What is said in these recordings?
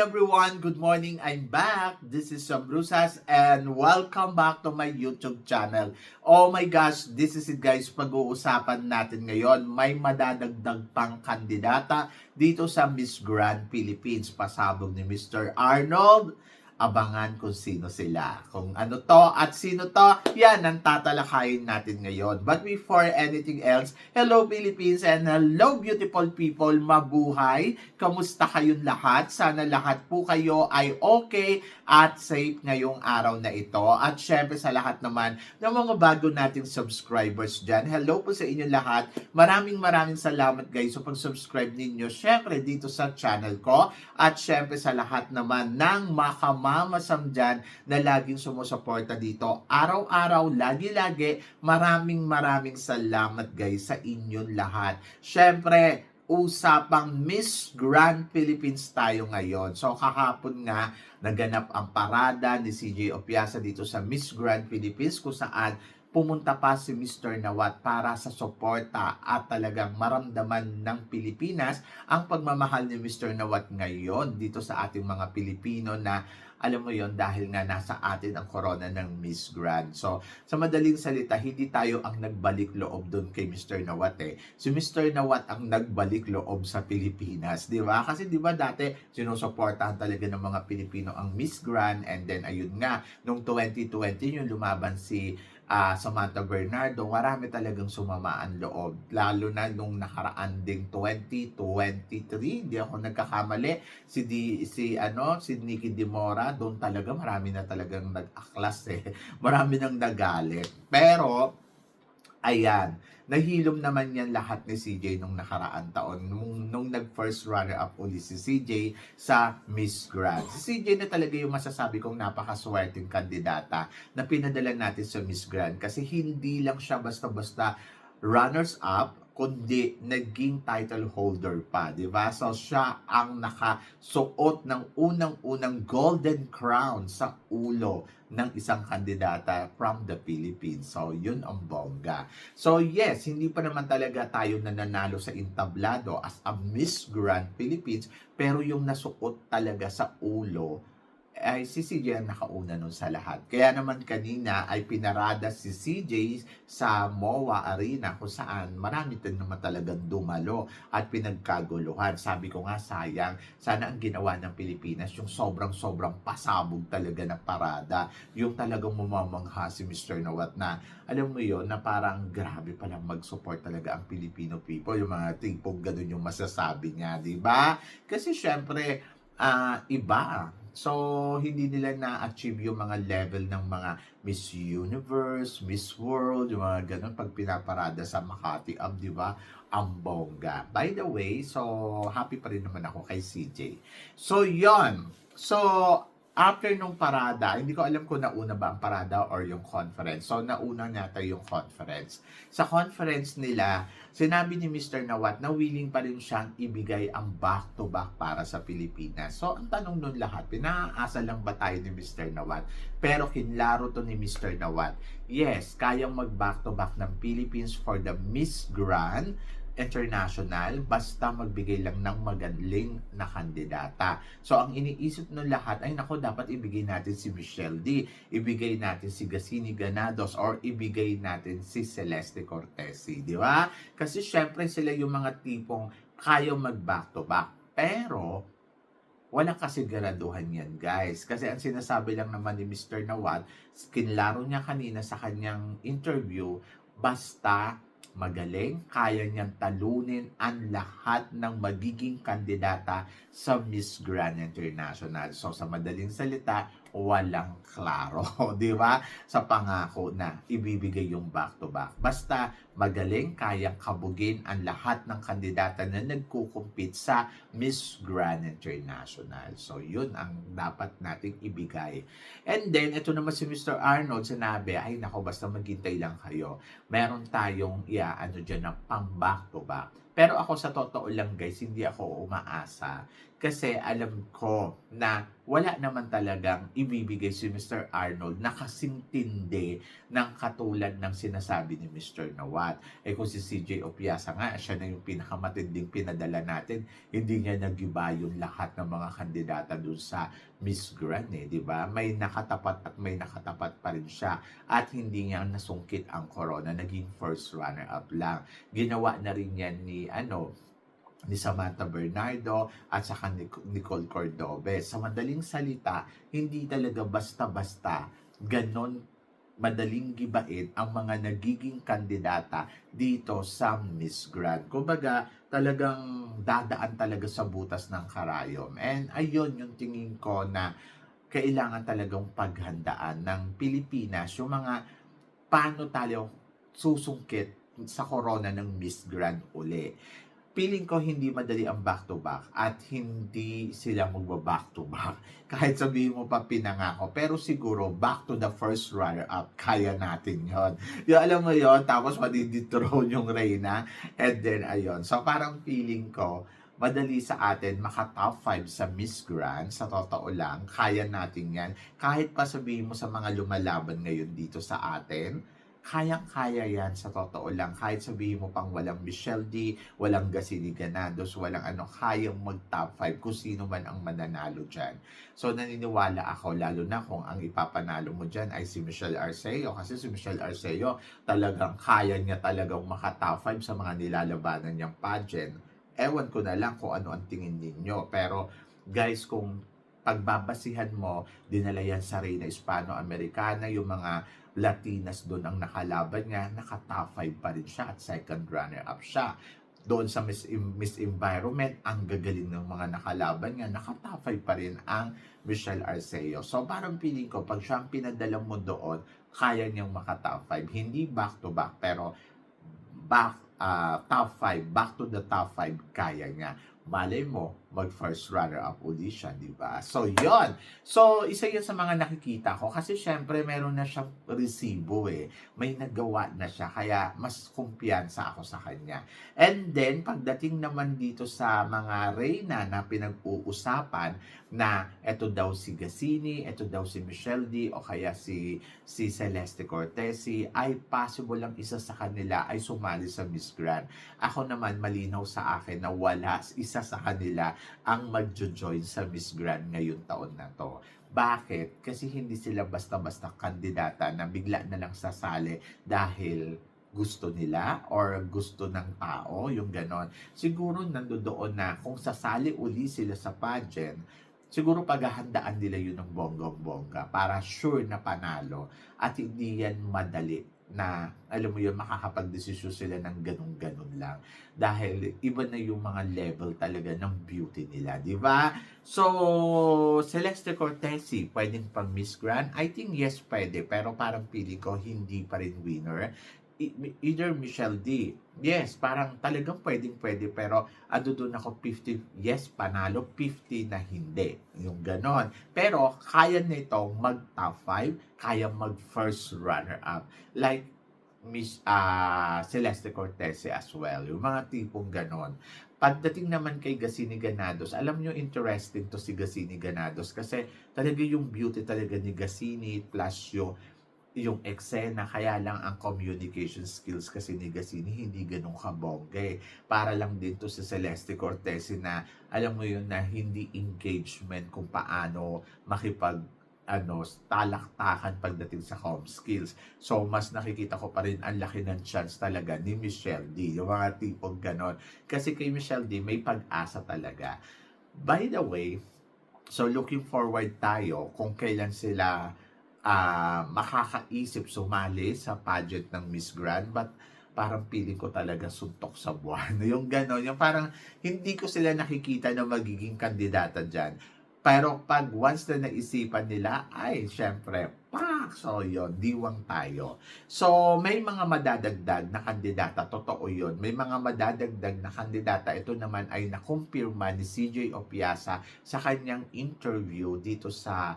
Everyone! Good morning! I'm back! This is Sam Brusas and welcome back to my YouTube channel. Oh my gosh, this is it guys. Pag-uusapan natin ngayon, may madadagdag pang kandidata dito sa Miss Grand Philippines. Pasabog ni Mr. Arnold. Abangan kung sino sila. Kung ano to at sino to, yan ang tatalakayin natin ngayon. But before anything else, hello Philippines and hello beautiful people, mabuhay. Kamusta kayong lahat? Sana lahat po kayo ay okay at safe ngayong araw na ito. At syempre sa lahat naman ng mga bago nating subscribers dyan, hello po sa inyo lahat. Maraming maraming salamat guys sa pag-subscribe ninyo. Syempre dito sa channel ko at syempre sa lahat naman ng makamamasam dyan na laging sumusuporta dito. Araw-araw, lagi-lagi, maraming maraming salamat guys sa inyong lahat. Syempre, usapang Miss Grand Philippines tayo ngayon. So kahapon nga, naganap ang parada ni CJ Opiasa dito sa Miss Grand Philippines kung saan pumunta pa si Mr. Nawat para sa suporta at talagang maramdaman ng Pilipinas ang pagmamahal ni Mr. Nawat ngayon dito sa ating mga Pilipino na alam mo yon dahil nga nasa atin ang corona ng Miss Grand. So, sa madaling salita, hindi tayo ang nagbalik loob doon kay Mr. Nawat eh. Si Mr. Nawat ang nagbalik loob sa Pilipinas, di ba? Kasi di ba dati sinusuportahan talaga ng mga Pilipino ang Miss Grand and then ayun nga, nung 2020 yung lumaban si ah, Samantha Bernardo, marami talagang sumama ang loob. Lalo na nung nakaraan ding 2023, hindi ako nagkakamali, si, di, si, ano, si Nikki Dimora, doon talaga marami na talagang nag-aklas eh. Marami nang nagalit. Pero, ayan, nahilom naman yan lahat ni CJ nung nakaraan taon. Nung, nung nag-first runner-up uli si CJ sa Miss Grand. Si CJ na talaga yung masasabi kong napakaswerteng kandidata na pinadala natin sa Miss Grand kasi hindi lang siya basta-basta runners-up, kundi naging title holder pa, di ba? So, siya ang nakasuot ng unang-unang golden crown sa ulo ng isang kandidata from the Philippines. So, yun ang bongga. So, yes, hindi pa naman talaga tayo nananalo sa intablado as a Miss Grand Philippines, pero yung nasuot talaga sa ulo ay si CJ ang nakauna nun sa lahat. Kaya naman kanina ay pinarada si CJ sa MOA Arena kung saan marami din naman talagang dumalo at pinagkaguluhan. Sabi ko nga sayang, sana ang ginawa ng Pilipinas yung sobrang-sobrang pasabog talaga na parada. Yung talagang mamamangha si Mr. Nawat na alam mo yon na parang grabe palang mag-support talaga ang Filipino people. Yung mga tipong ganun yung masasabi niya, di ba? Kasi syempre, ah iba So, hindi nila na-achieve yung mga level ng mga Miss Universe, Miss World, yung mga ganun pag pinaparada sa Makati Up, di ba? Ang bongga. By the way, so happy pa rin naman ako kay CJ. So, yon So, after nung parada, hindi ko alam kung nauna ba ang parada or yung conference. So, nauna nata yung conference. Sa conference nila, sinabi ni Mr. Nawat na willing pa rin siyang ibigay ang back-to-back para sa Pilipinas. So, ang tanong nun lahat, pinaasa lang ba tayo ni Mr. Nawat? Pero kinlaro to ni Mr. Nawat. Yes, kayang mag-back-to-back ng Philippines for the Miss Grand international basta magbigay lang ng magaling na kandidata. So ang iniisip ng lahat ay nako dapat ibigay natin si Michelle D, ibigay natin si Gasini Ganados or ibigay natin si Celeste Cortesi, di ba? Kasi syempre sila yung mga tipong kayang mag back to back. Pero walang kasiguraduhan yan, guys. Kasi ang sinasabi lang naman ni Mr. Nawat, kinlaro niya kanina sa kanyang interview, basta magaling, kaya niyang talunin ang lahat ng magiging kandidata sa Miss Grand International. So sa madaling salita, walang klaro, di ba? Sa pangako na ibibigay yung back-to-back. Basta magaling, kayang kabugin ang lahat ng kandidata na nagkukumpit sa Miss Grand International. So yun ang dapat nating ibigay. And then, ito naman si Mr. Arnold, sinabi, ay nako, basta maghintay lang kayo. Meron tayong, yeah, ano dyan, na pang back-to-back. Pero ako sa totoo lang guys, hindi ako umaasa Kasi alam ko na wala naman talagang ibibigay si Mr. Arnold na kasintindi ng katulad ng sinasabi ni Mr. Nawat. Eh kung si CJ Opiasa nga, siya na yung pinakamatinding pinadala natin, hindi niya nagiba yung lahat ng mga kandidata dun sa Miss Grand eh, di ba? May nakatapat at may nakatapat pa rin siya at hindi niya nasungkit ang corona, naging first runner-up lang. Ginawa na rin yan ni ano, ni Samantha Bernardo at saka ni Nicole Cordobes. Sa madaling salita, hindi talaga basta-basta ganon madaling gibain ang mga nagiging kandidata dito sa Miss Grand. Kumbaga, talagang dadaan talaga sa butas ng karayom. And ayun yung tingin ko na kailangan talagang paghandaan ng Pilipinas yung mga paano tayo susungkit sa corona ng Miss Grand uli feeling ko hindi madali ang back-to-back at hindi sila magba-back to back. Kahit sabihin mo pa pinangako. Pero siguro, back to the first runner-up, kaya natin yon Yung alam mo yon tapos madidethrone yung Reyna. And then, ayun. So, parang feeling ko, madali sa atin maka top 5 sa Miss Grand, sa totoo lang, kaya natin yan. Kahit pa sabihin mo sa mga lumalaban ngayon dito sa atin, kayang-kaya yan sa totoo lang. Kahit sabihin mo pang walang Michelle D, walang Gasini Ganados, walang ano, kayang mag-top 5 kung sino man ang mananalo dyan. So naniniwala ako, lalo na kung ang ipapanalo mo dyan ay si Michelle Arceo. Kasi si Michelle Arceo, talagang kaya niya talagang maka-top 5 sa mga nilalabanan niyang pageant. Ewan ko na lang kung ano ang tingin ninyo. Pero guys, kung pagbabasihan mo, dinala yan sa Reina Hispano-Americana, yung mga Latinas doon ang nakalaban niya, naka-top 5 pa rin siya at second runner-up siya. Doon sa Miss, Miss Environment, ang gagaling ng mga nakalaban niya, naka-top 5 pa rin ang Michelle Arceo. So parang feeling ko, pag siya ang pinadala mo doon, kaya niyang maka-top 5. Hindi back-to-back, pero back, uh, top 5, back to the top 5, kaya niya malay mo, mag first runner-up siya, di ba? So, yon So, isa yan sa mga nakikita ko kasi syempre meron na siyang resibo eh. May nagawa na siya, kaya mas kumpiyansa ako sa kanya. And then, pagdating naman dito sa mga reyna na pinag-uusapan na eto daw si Gasini, eto daw si Michelle D, o kaya si, si Celeste Cortesi, ay possible lang isa sa kanila ay sumali sa Miss Grand. Ako naman, malinaw sa akin na wala isa sa kanila ang magjo-join sa Miss Grand ngayon taon na to. Bakit? Kasi hindi sila basta-basta kandidata na bigla na lang sasali dahil gusto nila or gusto ng tao, yung ganon. Siguro nandoon na kung sasali uli sila sa pageant, siguro paghahandaan nila yun ng bonggang-bongga para sure na panalo at hindi yan madali na alam mo yun, makakapag-desisyon sila ng ganun-ganun lang. Dahil iba na yung mga level talaga ng beauty nila, di ba? So, Celeste Cortesi, pwedeng pang Miss Grand? I think yes, pwede. Pero parang pili ko, hindi pa rin winner either Michelle D. Yes, parang talagang pwedeng pwede pero ado doon ako 50 yes panalo 50 na hindi. Yung ganon. Pero kaya nito mag top 5, kaya mag first runner up. Like Miss uh, Celeste Cortez as well. Yung mga tipong ganon. Pagdating naman kay Gasini Ganados, alam nyo interesting to si Gasini Ganados kasi talaga yung beauty talaga ni Gasini plus yung yung eksena, kaya lang ang communication skills kasi ni Gasini hindi ganun kabongga eh. Para lang din to sa Celeste Cortez na alam mo yun na hindi engagement kung paano makipag ano, talaktakan pagdating sa home skills. So, mas nakikita ko pa rin ang laki ng chance talaga ni Michelle D. Yung mga tipong ganon. Kasi kay Michelle D, may pag-asa talaga. By the way, so looking forward tayo kung kailan sila uh, makakaisip sumali sa pageant ng Miss Grand but parang feeling ko talaga suntok sa buwan. Yung gano'n, yung parang hindi ko sila nakikita na magiging kandidata dyan. Pero pag once na naisipan nila, ay, syempre, pak! So, yun, diwang tayo. So, may mga madadagdag na kandidata, totoo yun. May mga madadagdag na kandidata, ito naman ay nakumpirma ni CJ Opiasa sa kanyang interview dito sa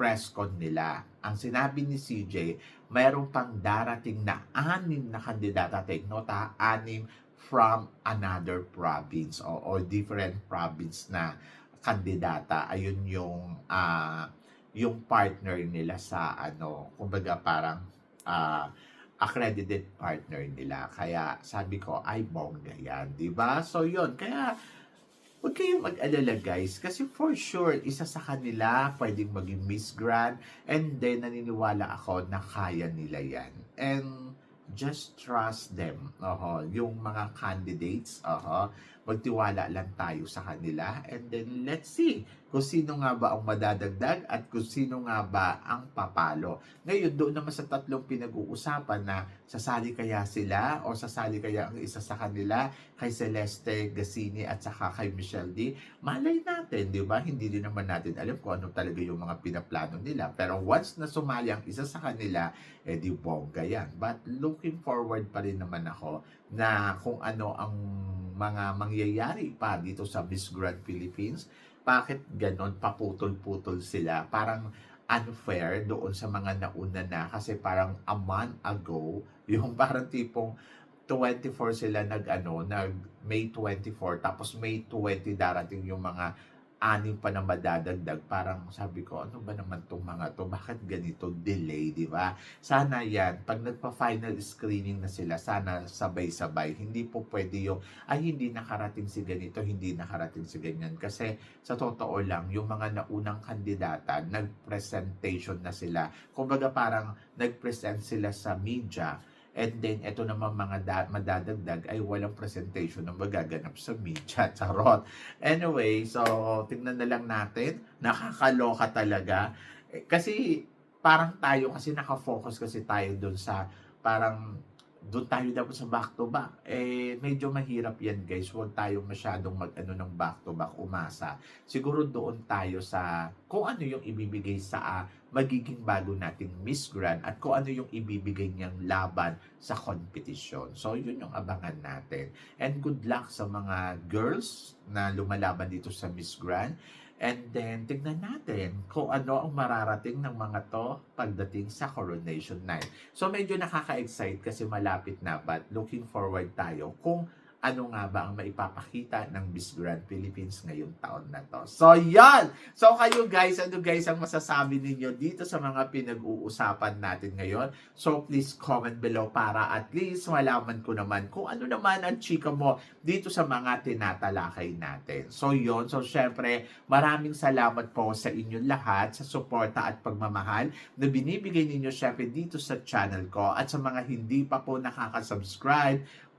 press con nila. Ang sinabi ni CJ, mayroon pang darating na anim na kandidata. Take note ha, anim from another province o, or different province na kandidata. Ayun yung ah, yung partner nila sa ano, kumbaga parang ah, accredited partner nila. Kaya sabi ko, ay bongga yan, di ba? So yun, kaya huwag kayong mag-alala guys kasi for sure isa sa kanila pwedeng maging Miss Grand and then naniniwala ako na kaya nila yan. And just trust them oho yung mga candidates oho magtiwala lang tayo sa kanila and then let's see kung sino nga ba ang madadagdag at kung sino nga ba ang papalo. Ngayon, doon naman sa tatlong pinag-uusapan na sasali kaya sila o sasali kaya ang isa sa kanila kay Celeste Gassini at saka kay Michelle D. Malay natin, di ba? Hindi din naman natin alam kung ano talaga yung mga pinaplano nila. Pero once na sumali ang isa sa kanila, eh di bongga yan. But looking forward pa rin naman ako na kung ano ang mga mangyayari pa dito sa Miss Philippines. Bakit ganon paputol-putol sila? Parang unfair doon sa mga nauna na kasi parang a month ago, yung parang tipong 24 sila nag ano, nag May 24 tapos May 20 darating yung mga anim pa na madadagdag. Parang sabi ko, ano ba naman tong mga to? Bakit ganito delay, di ba? Sana yan, pag nagpa-final screening na sila, sana sabay-sabay. Hindi po pwede yung, ay hindi nakarating si ganito, hindi nakarating si ganyan. Kasi sa totoo lang, yung mga naunang kandidata, nag-presentation na sila. Kumbaga parang nag-present sila sa media And then, ito naman mga da- madadagdag ay walang presentation na magaganap sa media. Charot. Anyway, so, tingnan na lang natin. Nakakaloka talaga. Eh, kasi, parang tayo, kasi nakafocus kasi tayo dun sa, parang, doon tayo dapat sa back to back. Eh, medyo mahirap yan guys. Huwag tayong masyadong mag-ano ng back to back, umasa. Siguro doon tayo sa kung ano yung ibibigay sa ah, magiging bago nating Miss Grand at kung ano yung ibibigay niyang laban sa kompetisyon. So, yun yung abangan natin. And good luck sa mga girls na lumalaban dito sa Miss Grand. And then, tignan natin kung ano ang mararating ng mga to pagdating sa Coronation Night. So, medyo nakaka-excite kasi malapit na but looking forward tayo kung ano nga ba ang maipapakita ng Miss Grand Philippines ngayong taon na to. So, yan! So, kayo guys, ano guys ang masasabi ninyo dito sa mga pinag-uusapan natin ngayon? So, please comment below para at least malaman ko naman kung ano naman ang chika mo dito sa mga tinatalakay natin. So, yon So, syempre, maraming salamat po sa inyong lahat sa suporta at pagmamahal na binibigay ninyo syempre dito sa channel ko at sa mga hindi pa po nakaka-subscribe